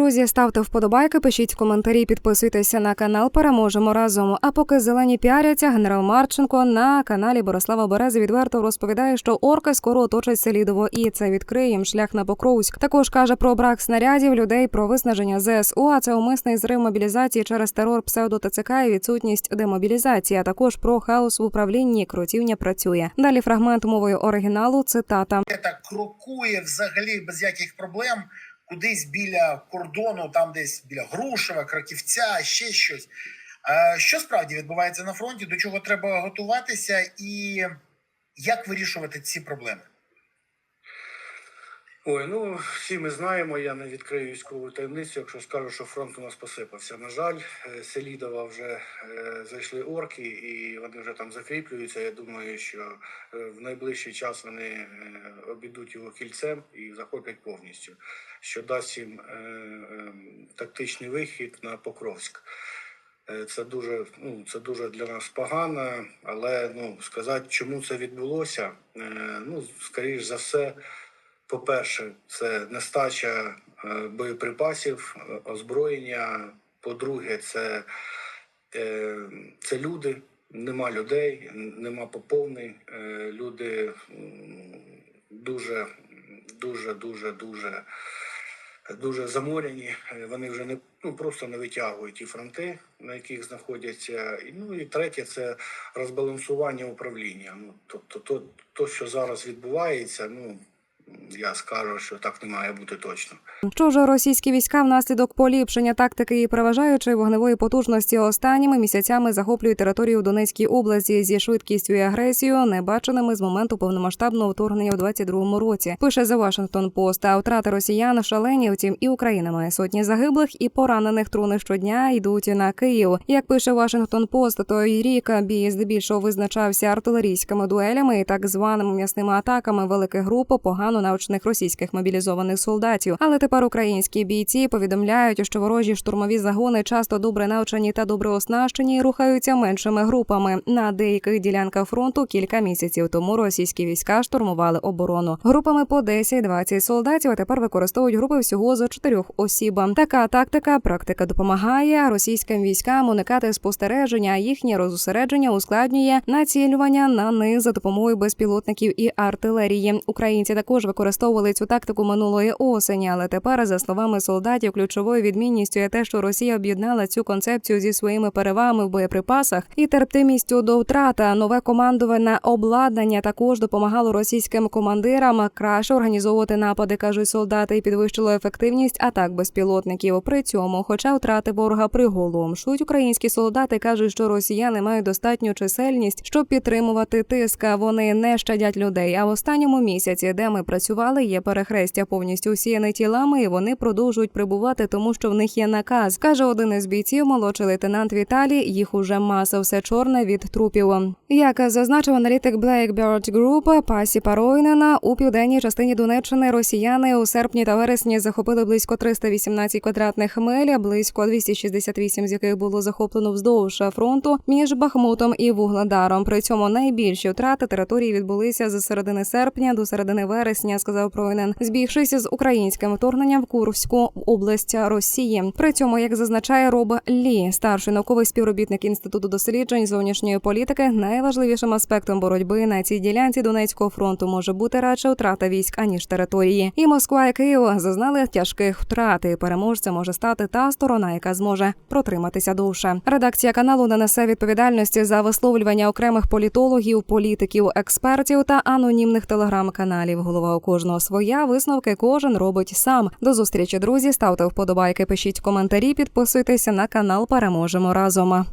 друзі, ставте вподобайки, пишіть коментарі, підписуйтеся на канал. Переможемо разом. А поки зелені піаряться, генерал Марченко на каналі Борислава Берези відверто розповідає, що орки скоро оточать Селідово, і це відкриє їм шлях на Покровськ. Також каже про брак снарядів людей, про виснаження ЗСУ. А це умисний зрив мобілізації через терор псевдо ТЦК і відсутність демобілізації. А також про хаос в управлінні. Крутівня працює. Далі фрагмент мовою оригіналу. Цитата. Крокує взагалі без яких проблем кудись біля кордону, там десь біля Грушева, Краківця, ще щось. Е, Що справді відбувається на фронті, до чого треба готуватися, і як вирішувати ці проблеми? Ой, ну всі ми знаємо, я не відкрию військову таємницю, якщо скажу, що фронт у нас посипався. На жаль, е, Селідова вже е, зайшли орки, і вони вже там закріплюються. Я думаю, що е, в найближчий час вони е, обійдуть його кільцем і захоплять повністю, що дасть їм е, е, тактичний вихід на Покровськ. Це дуже, ну, це дуже для нас погано, але ну, сказати, чому це відбулося, е, ну, скоріш за все, по-перше, це нестача е, боєприпасів, е, озброєння. По-друге, це, е, це люди, нема людей, нема поповнень. Люди дуже, дуже, дуже, дуже, дуже заморені. Е, Вони вже не ну, просто не витягують ті фронти, на яких знаходяться. Ну і третє це розбалансування управління. Ну, тобто, то, то, що зараз відбувається, ну я скажу, що так не має бути точно. Що ж російські війська внаслідок поліпшення тактики і переважаючої вогневої потужності останніми місяцями захоплюють територію Донецькій області зі швидкістю і агресією, не баченими з моменту повномасштабного вторгнення у 22-му році. Пише The Washington Post. А втрати росіян шалені. Втім, і Україна має сотні загиблих і поранених труни щодня йдуть на Київ. Як пише Washington Post, той рік бій здебільшого визначався артилерійськими дуелями і так званими м'ясними атаками великих груп погано навчених російських мобілізованих солдатів. Але тепер українські бійці повідомляють, що ворожі штурмові загони часто добре навчені та добре оснащені і рухаються меншими групами. На деяких ділянках фронту кілька місяців тому російські війська штурмували оборону групами по 10-20 солдатів. А тепер використовують групи всього за чотирьох осіб. Така тактика практика допомагає російським військам уникати спостереження. а Їхнє розосередження ускладнює націлювання на них за допомогою безпілотників і артилерії. Українці також використовували цю тактику минулої осені, але тепер, за словами солдатів, ключовою відмінністю є те, що Росія об'єднала цю концепцію зі своїми перевагами в боєприпасах і терпимістю до втрата. Нове командуване обладнання також допомагало російським командирам краще організовувати напади, кажуть солдати, і підвищило ефективність атак безпілотників. При цьому, хоча втрати ворога приголомшують, українські солдати кажуть, що росіяни мають достатню чисельність, щоб підтримувати тиск. Вони не щадять людей. А в останньому місяці, де ми працювали, є перехрестя повністю усіяне тілами, і вони продовжують прибувати, тому що в них є наказ. каже один із бійців, молодший лейтенант Віталій. Їх уже маса, все чорне від трупів. Як зазначив аналітик Blackbird Group Пасі Паройнена, у південній частині Донеччини росіяни у серпні та вересні захопили близько 318 квадратних миль, близько 268 з яких було захоплено вздовж фронту між Бахмутом і Вугледаром. При цьому найбільші втрати території відбулися з середини серпня до середини вересня, сказав Пройнен, збігшись з українським вторгненням в Курську область Росії. При цьому, як зазначає Роб Лі, старший науковий співробітник інституту досліджень зовнішньої політики, найважливішим аспектом боротьби на цій ділянці Донецького фронту може бути радше втрата військ аніж території. І Москва і Київ зазнали тяжких втрат. І переможцем може стати та сторона, яка зможе протриматися довше. Редакція каналу не несе відповідальності за висловлювання окремих політологів, політиків, експертів та анонімних телеграм-каналів. Голова у кожного своя висновки кожен робить сам. До зустрічі, друзі. Ставте вподобайки, пишіть коментарі, підписуйтеся на канал. Переможемо разом.